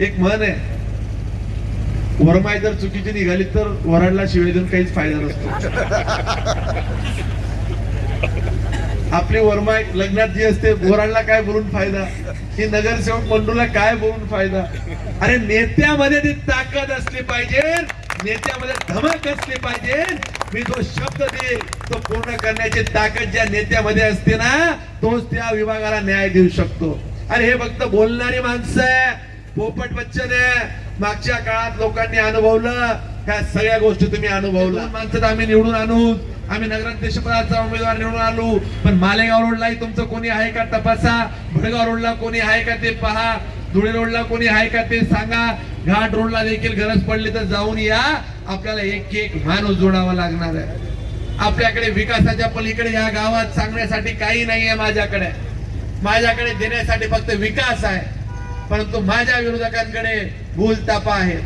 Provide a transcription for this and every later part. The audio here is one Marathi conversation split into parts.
एक म्हण आहे. वरमाय जर चुकीची निघाली तर वराडला शिवाय देऊन काहीच फायदा नसतो. आपली वरमाय लग्नात जी असते वराडला काय बोलून फायदा? ही नगरसेवक बंडूला काय बोलून फायदा? अरे नेत्यामध्ये ती ताकद असली पाहिजे. नेत्यामध्ये धमक असली पाहिजे. मी जो शब्द देईल तो पूर्ण करण्याची ताकद ज्या नेत्यामध्ये असते ना तोच त्या विभागाला न्याय देऊ शकतो. अरे हे फक्त बोलणारी माणसं आहे. पोपट बच्चन आहे मागच्या काळात लोकांनी अनुभवलं. ह्या सगळ्या गोष्टी तुम्ही अनुभवल्या माणसं आम्ही निवडून आणू. आम्ही नगराध्यक्ष पदाचा उमेदवार निवडून आलो पण मालेगाव रोडलाही तुमचं कोणी आहे का तपासा? भडगाव रोडला कोणी आहे का ते पहा. धुळे रोडला कोणी आहे का ते सांगा. घाट रोडला देखील गरज पडली तर जाऊन या. आपल्याला एक एक माणूस जोडावा लागणार आहे. आपल्याकडे विकासाच्या पलीकडे या गावात सांगण्यासाठी काही नाही आहे माझ्याकडे. माझ्याकडे देण्यासाठी फक्त विकास आहे. परंतु माझ्या विरोधकांकडे भूलतापा आहे.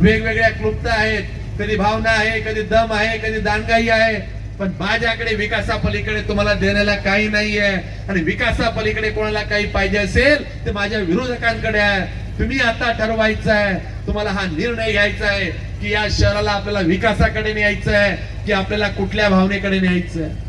वेगवेगळ्या क्लुप्त आहेत. कधी भावना आहे कधी दम आहे कधी दानगाई आहे. पण माझ्याकडे विकासापलीकडे तुम्हाला देण्याला काही नाही आहे आणि विकासापलीकडे कोणाला काही पाहिजे असेल ते माझ्या विरोधकांकडे आहे. तुम्ही आता ठरवायचं आहे तुम्हाला हा निर्णय घ्यायचा आहे की या शहराला आपल्याला विकासाकडे न्यायचं आहे की आपल्याला कुठल्या भावनेकडे न्यायचं आहे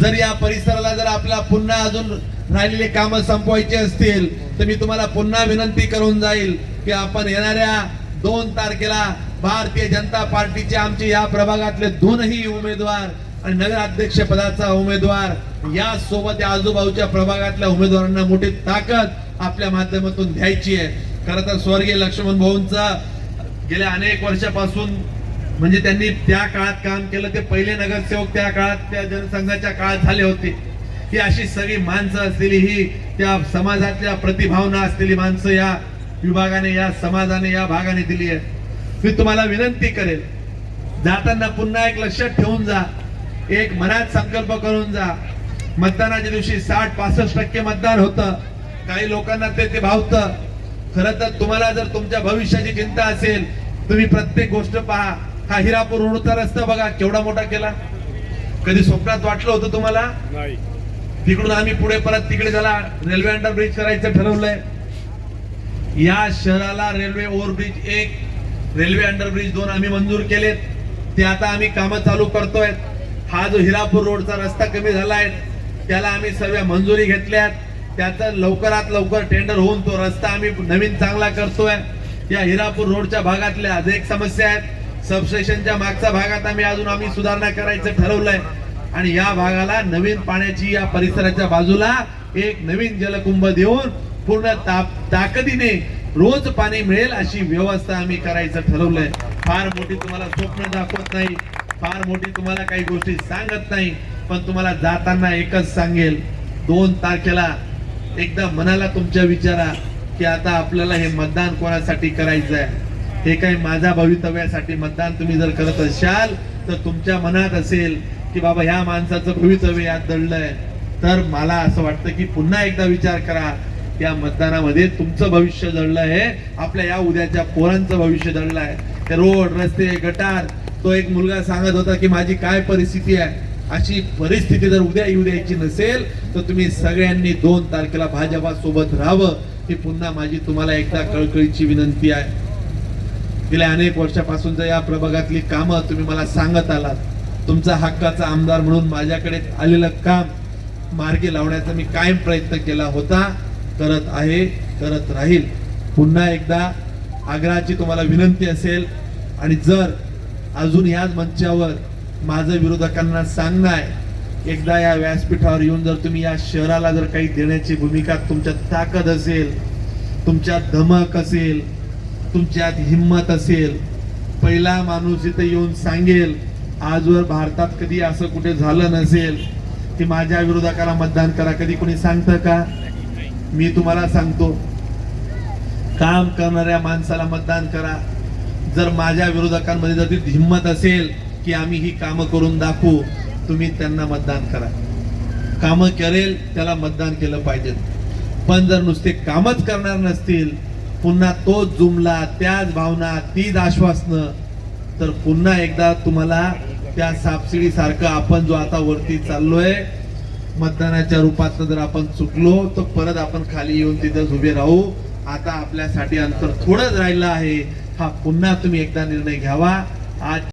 जर या परिसराला जर आपला पुन्हा अजून राहिलेले कामं संपवायचे असतील तर मी तुम्हाला पुन्हा विनंती करून जाईल की आपण येणाऱ्या दोन तारखेला भारतीय जनता पार्टीचे आमचे या प्रभागातले दोनही उमेदवार आणि नगराध्यक्ष पदाचा उमेदवार या सोबत या आजूबाजूच्या प्रभागातल्या उमेदवारांना मोठी ताकद आपल्या माध्यमातून द्यायची आहे. खरं तर स्वर्गीय लक्ष्मण भाऊंचा गेल्या अनेक वर्षापासून म्हणजे त्यांनी त्या काळात काम केलं ते पहिले नगरसेवक त्या काळात त्या जनसंघाच्या काळात झाले होते. ही अशी सगळी माणसं असलेली ही त्या समाजातल्या प्रतिभावना असलेली माणसं या विभागाने या समाजाने या भागाने दिली आहे मी तुम्हाला विनंती करेल जाताना पुन्हा एक लक्षात ठेवून जा एक मनात संकल्प करून जा. मतदानाच्या दिवशी साठ पासष्ट टक्के मतदान होतं काही लोकांना ते ते भावतं. खरं तर तुम्हाला जर तुमच्या भविष्याची चिंता असेल तुम्ही प्रत्येक गोष्ट पहा. हा हिरापूर रोडचा रस्ता बघा केवढा मोठा केला. कधी स्वप्नात वाटलं होतं तुम्हाला? नाही. तिकडून आम्ही पुढे परत तिकडे त्याला रेल्वे अंडरब्रिज करायचं ठरवलंय. या शहराला रेल्वे ओव्हरब्रिज एक रेल्वे अंडरब्रिज दोन आम्ही मंजूर केलेत. ते आता आम्ही कामं चालू करतोय. हा जो हिरापूर रोडचा रस्ता कमी झालाय त्याला आम्ही सर्व मंजुरी घेतल्यात. त्याचं लवकरात लवकर टेंडर होऊन तो रस्ता आम्ही नवीन चांगला करतोय. या हिरापूर रोडच्या भागातल्या अनेक समस्या आहेत सबस्टेशनच्या मागच्या भागात आम्ही अजून आम्ही सुधारणा करायचं ठरवलंय. आणि या भागाला नवीन पाण्याची या परिसराच्या बाजूला एक नवीन जलकुंभ देऊन पूर्ण ताप ताकदीने रोज पाणी मिळेल अशी व्यवस्था आम्ही करायचं ठरवलंय. फार मोठी तुम्हाला स्वप्न दाखवत नाही फार मोठी तुम्हाला काही गोष्टी सांगत नाही पण तुम्हाला जाताना एकच सांगेल. दोन तारखेला एकदा मनाला तुमच्या विचारा की आता आपल्याला हे मतदान कोणासाठी करायचं आहे हे काही माझ्या भवितव्यासाठी मतदान तुम्ही जर करत असाल तर तुमच्या मनात असेल की बाबा ह्या माणसाचं भवितव्य यात दडलंय. तर मला असं वाटतं की पुन्हा एकदा विचार करा या मतदानामध्ये तुमचं भविष्य दडलं आहे आपल्या या उद्याच्या पोरांचं भविष्य दडलं आहे ते रोड रस्ते गटार तो एक मुलगा सांगत होता की माझी काय परिस्थिती आहे? अशी परिस्थिती जर उद्या येऊ द्यायची नसेल तर तुम्ही सगळ्यांनी दोन तारखेला भाजपा सोबत राहावं ही पुन्हा माझी तुम्हाला एकदा कळकळीची विनंती आहे. गेल्या अनेक वर्षापासूनच्या या प्रभागातली कामं तुम्ही मला सांगत आलात तुमचा हक्काचा आमदार म्हणून माझ्याकडे आलेलं काम मार्गी लावण्याचा मी कायम प्रयत्न केला होता करत आहे करत राहील. पुन्हा एकदा आग्रहाची तुम्हाला विनंती असेल आणि जर अजून याच मंचावर माझं विरोधकांना सांगणं आहे एकदा या व्यासपीठावर येऊन जर तुम्ही या शहराला जर काही देण्याची भूमिका तुमच्यात ताकद असेल तुमच्यात धमक असेल तुमच्यात हिंमत असेल. पहिला माणूस इथं येऊन सांगेल आजवर भारतात कधी असं कुठे झालं नसेल की माझ्या विरोधकाला मतदान करा. कधी कोणी सांगतं का? मी तुम्हाला सांगतो. काम करणाऱ्या माणसाला मतदान करा. जर माझ्या विरोधकांमध्ये जर ती हिंमत असेल की आम्ही ही कामं करून दाखवू तुम्ही त्यांना मतदान करा. कामं करेल त्याला मतदान केलं पाहिजे. पण जर नुसते कामच करणार नसतील पुन्हा तोच जुमला त्याच भावना तीच आश्वासनं तर पुन्हा एकदा तुम्हाला त्या सापसिडी सारखं आपण जो आता वरती चाललोय मतदानाच्या रूपात जर आपण चुकलो तर परत आपण खाली येऊन तिथंच उभे राहू. आता आपल्यासाठी अंतर थोडंच राहिलं आहे. हा पुन्हा तुम्ही एकदा निर्णय घ्यावा. आज